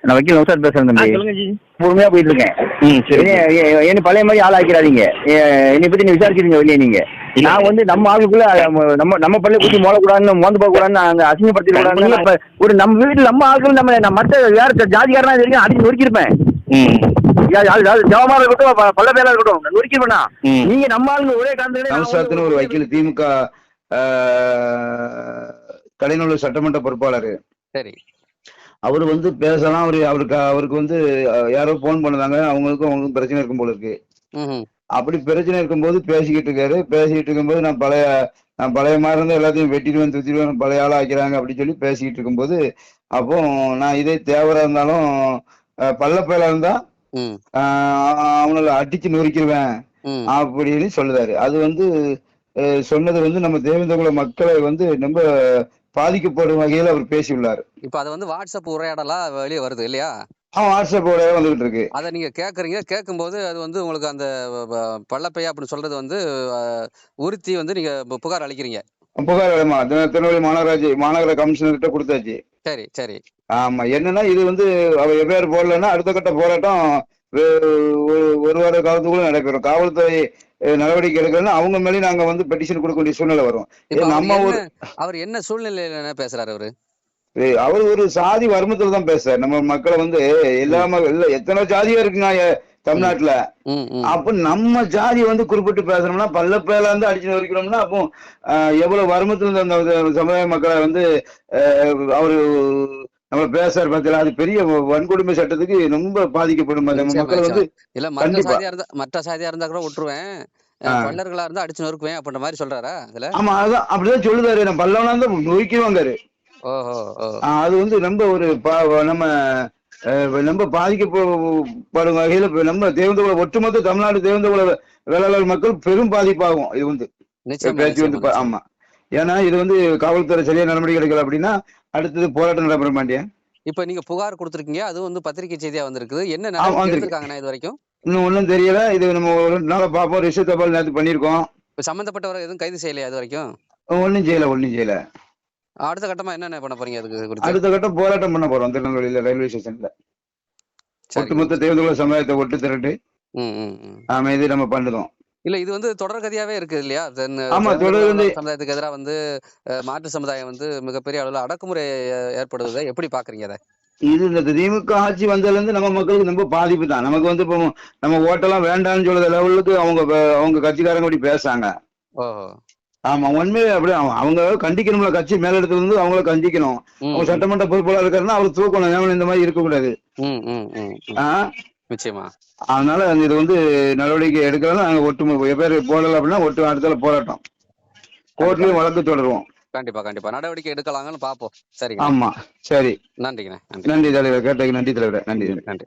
நான் வக்கீல் நௌசாத் பேசுறேன் தம்பி. பொறுமையா போயிட்டு இருக்கேன். என்ன பழைய மாதிரி ஆள் ஆக்கிறாதீங்க என்னை பத்தி நீ விசாரிச்சிருங்க வெளியே நீங்க. நான் வந்து நம்ம ஆளுக்குள்ள நம்ம நம்ம பள்ளிய குத்தி மோதக்கூடாதுன்னு மோந்து போக கூடாதுன்னு அங்க அசிங்கப்படுத்திட கூடாதுன்னு ஒரு நம்ம வீட்டுல நம்ம ஆட்கள் நம்ம மற்ற வேற ஜாதிகாரனா இருக்கேன் அடிச்சு நொறுக்கிருப்பேன் ஜவமா இருக்கட்டும் ப- பல்ல பேரா இருக்கட்டும் நொறுக்கிருப்பேனா. நீங்க நம்ம ஆளுங்க ஒரே காரணத்துல நௌசாத்னு ஒரு வக்கீல் திமுக கலைநூல் சட்டமன்ற பொறுப்பாளர். சரி. அவர் வந்து பேசலாம் அவரு அவருக்கு அவருக்கு வந்து யாரோ ஃபோன் பண்ணுதாங்க அவங்களுக்கும் அவங்களுக்கும் பிரச்சனை இருக்கும் போல இருக்கு. அப்படி பிரச்சனை இருக்கும்போது பேசிக்கிட்டு இருக்காரு. பேசிக்கிட்டு இருக்கும்போது நான் பழைய நான் பழைய மாதிரி இருந்தா எல்லாத்தையும் வெட்டிடுவேன் துத்திடுவேன் பழைய ஆளா ஆக்கிறாங்க அப்படின்னு சொல்லி பேசிக்கிட்டு இருக்கும்போது அப்போ நான் இதே தேவரா இருந்தாலும் அஹ், பள்ளப்பயலா இருந்தா அவங்கள அடிச்சு நொறுக்கிடுவேன் அப்படின்னு சொல்லுதாரு. அது வந்து சொன்னது வந்து நம்ம தேவேந்திரகுல மக்களை வந்து ரொம்ப பாதிக்கப்படும் வகையில் அவர் பேசியுள்ளார். இப்போ அது வந்து வாட்ஸ்அப் உரையாடலா வெளியே வருது இல்லையா? அவன் வாட்ஸ்அப்போட வந்துகிட்டு இருக்கு. அதை நீங்க கேக்குறீங்க. கேட்கும்போது அது வந்து உங்களுக்கு அந்த பள்ளப்பையா அப்படின்னு சொல்றது வந்து உறுத்தி வந்து நீங்க புகார் அளிக்கிறீங்க. புகார் இடமா திருநெல்வேலி மாநகராட்சி மாநகர கமிஷனர்கிட்ட கொடுத்தாச்சு. சரி சரி. ஆமா. என்னன்னா இது வந்து அவ எவ்வாறு போடலன்னா அடுத்த கட்ட போராட்டம் ஒரு- ஒரு வார காலத்துக்குள்ள நடைபெறும். காவல்துறை நடவடிக்கை எடுக்கலன்னா அவங்க மேலேயும் நாங்க வந்து பெட்டிஷன் கொடுக்க வேண்டிய சூழ்நிலை வரும். நம்ம ஒரு அவர் என்ன சூழ்நிலையில என்ன பேசுறாரு அவரு? அவர் ஒரு சாதி வர்மத்துல தான் பேசுறாரு. நம்ம மக்களை வந்து எல்லா ம- இல்ல எத்தனை ஜாதியா இருக்குங்க தமிழ்நாட்டுல. அப்ப நம்ம ஜாதி வந்து குறிப்பிட்டு பேசணும்னா பல்ல பேல இருந்து அடிச்சு வரைக்கணும்னா அப்போ எவ்வளவு வறுமத்துல இருந்த அந்த சமுதாய மக்களை வந்து அவரு நம்ம பேசுறாரு பார்த்தீங்களா அது பெரிய வன்கொடுமை சட்டத்துக்கு ரொம்ப பாதிக்கப்படும் மக்கள் வந்து இல்ல மற்ற. சாதியா இருந்தா மற்ற சாதியா இருந்தா கூட விட்டுருவேன். பல்லர்களா இருந்தா அடிச்சு நொறுக்குவேன் அப்படின்ற மாதிரி சொல்றாரா அதுல? ஆமா அதான் அப்படிதான் சொல்லுதாரு. நம்ம பல்லவனா இருந்தா ஆஹ், அது வந்து ரொம்ப ஒரு நம்ம ரொம்ப பாதிக்கப்படும் வகையில நம்ம தேவந்தகுல ஒட்டுமொத்த தமிழ்நாடு தேவந்தகுல வேளாளர் மக்கள் பெரும் பாதிப்பாகும் இது வந்து. பேச்சு வந்து ஆமா. ஏன்னா இது வந்து காவல்துறை சரியா நடவடிக்கை எடுக்கல அப்படின்னா அடுத்தது போராட்டம் நடைபெற மாட்டேன் இப்ப நீங்க புகார் கொடுத்திருக்கீங்க அதுவும் வந்து பத்திரிகை செய்தியா வந்திருக்குது. என்ன. எடுத்திருக்காங்கண்ணா இது வரைக்கும்? இன்னும் ஒன்றும் தெரியல. இது நம்ம ஒரு நாளா பார்ப்போம். ரிஷப் தபால் நேற்று பண்ணியிருக்கோம். இப்ப சம்பந்தப்பட்டவரை எதுவும் கைது செய்யலையா இது வரைக்கும்? ஒன்றும் செய்யல ஒன்றும் செய்யல. அடுத்த கட்டமா என்னென்ன பண்ண போறீங்க அதுக்கு குறித்து? அடுத்த கட்டம் போராட்டம் பண்ண போறோம் திருநெல்வேலியில ரயில்வே ஸ்டேஷன்ல. ஒட்டுமொத்த தேவதகுல சமுதாயத்தை ஒட்டு திரட்டு. ஆமா இது நம்ம பண்ணுறோம் இல்ல இது வந்து தொடர்கதையாவே இருக்கு இல்லையா? தென் தொடர் சமுதாயத்துக்கு எதிராக வந்து மாற்று சமுதாயம் வந்து மிகப்பெரிய அளவுல அடக்குமுறை ஏற்படுவதை எப்படி பாக்குறீங்க அதை இது இந்த திமுக ஆட்சி வந்ததுல இருந்து நம்ம மக்களுக்கு ரொம்ப பாதிப்பு தான். நமக்கு வந்து இப்போ நம்ம ஓட்டெல்லாம் வேண்டாம்னு சொல்ற லெவலுக்கு அவங்க அவங்க கட்சிக்காரங்க அப்படி பேசாங்க ஓஹோ. ஆமா உண்மையே அப்படி அவங்க- கண்டிக்கணும்ல கட்சி மேலிடத்துல இருந்து அவங்கள கண்டிக்கணும். அவங்க சட்டமன்ற பொறுப்பாளர் இருக்காருன்னா அவர் தூக்கணும் இந்த மாதிரி இருக்கக்கூடாது? நிச்சயமா. அதனால இது வந்து நடவடிக்கை எடுக்கலாம் நாங்க ஒட்டு பேர் போடல அப்படின்னா ஒட்டு அடுத்தால போராட்டம். கோர்ட்லயும் வழக்கு தொடருவோம். கண்டிப்பா கண்டிப்பா. நடவடிக்கை எடுக்கலாங்கன்னு பாப்போம். சரிங்க ஆமா. சரி. நன்றிங்கண்ணே. நன்றி. நன்றி தலைவர். கேட்டதுக்கு நன்றி தலைவர். நன்றி. நன்றி.